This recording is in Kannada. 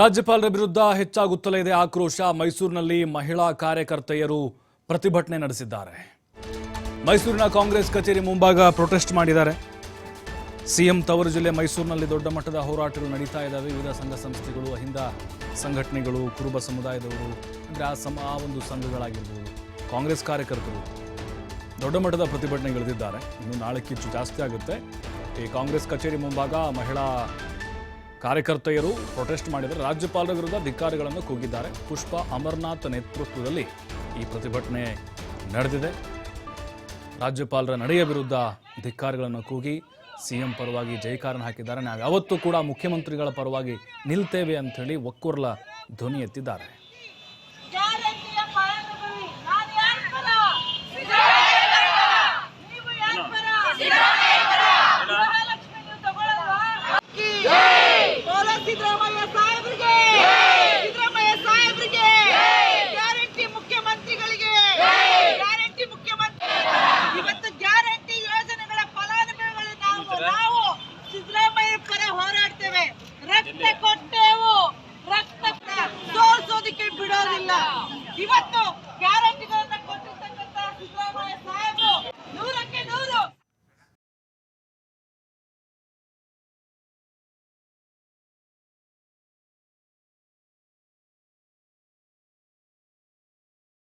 ರಾಜ್ಯಪಾಲರ ವಿರುದ್ಧ ಹೆಚ್ಚಾಗುತ್ತಲೇ ಇದೆ ಆಕ್ರೋಶ. ಮೈಸೂರಿನಲ್ಲಿ ಮಹಿಳಾ ಕಾರ್ಯಕರ್ತೆಯರು ಪ್ರತಿಭಟನೆ ನಡೆಸಿದ್ದಾರೆ. ಮೈಸೂರಿನ ಕಾಂಗ್ರೆಸ್ ಕಚೇರಿ ಮುಂಭಾಗ ಪ್ರೊಟೆಸ್ಟ್ ಮಾಡಿದ್ದಾರೆ. ಸಿಎಂ ತವರು ಜಿಲ್ಲೆ ಮೈಸೂರಿನಲ್ಲಿ ದೊಡ್ಡ ಮಟ್ಟದ ಹೋರಾಟಗಳು ನಡೀತಾ ಇದ್ದಾವೆ. ವಿವಿಧ ಸಂಘ ಸಂಸ್ಥೆಗಳು, ಅಹಿಂದ ಸಂಘಟನೆಗಳು, ಕುರುಬ ಸಮುದಾಯದವರು, ಅಂದರೆ ಆ ಸಮ, ಆ ಒಂದು ಸಂಘಗಳಾಗಿರ್ಬೋದು, ಕಾಂಗ್ರೆಸ್ ಕಾರ್ಯಕರ್ತರು ದೊಡ್ಡ ಮಟ್ಟದ ಪ್ರತಿಭಟನೆಗಳಿದ್ದಾರೆ ಇನ್ನು ನಾಳೆ ಕಿಚ್ಚು ಜಾಸ್ತಿ ಆಗುತ್ತೆ. ಈ ಕಾಂಗ್ರೆಸ್ ಕಚೇರಿ ಮುಂಭಾಗ ಮಹಿಳಾ ಕಾರ್ಯಕರ್ತೆಯರು ಪ್ರೊಟೆಸ್ಟ್ ಮಾಡಿದರೆ ರಾಜ್ಯಪಾಲರ ವಿರುದ್ಧ ಧಿಕ್ಕಾರಗಳನ್ನು ಕೂಗಿದ್ದಾರೆ. ಪುಷ್ಪ ಅಮರನಾಥ್ ನೇತೃತ್ವದಲ್ಲಿ ಈ ಪ್ರತಿಭಟನೆ ನಡೆದಿದೆ. ರಾಜ್ಯಪಾಲರ ನಡೆಯ ವಿರುದ್ಧ ಧಿಕ್ಕಾರಿಗಳನ್ನು ಕೂಗಿ ಸಿಎಂ ಪರವಾಗಿ ಜೈಕಾರನ ಹಾಕಿದ್ದಾರೆ. ನಾವು ಯಾವತ್ತೂ ಕೂಡ ಮುಖ್ಯಮಂತ್ರಿಗಳ ಪರವಾಗಿ ನಿಲ್ತೇವೆ ಅಂಥೇಳಿ ಒಕ್ಕೂರ್ಲ ಧ್ವನಿ ಎತ್ತಿದ್ದಾರೆ. ರಕ್ತ ಕೊಟ್ಟೆವು. ರಕ್ತ ತೋರಿಸೋದಿಕ್ಕೆ ಬಿಡೋದಿಲ್ಲ. ಇವತ್ತು ಗ್ಯಾರಂಟಿಗಳನ್ನ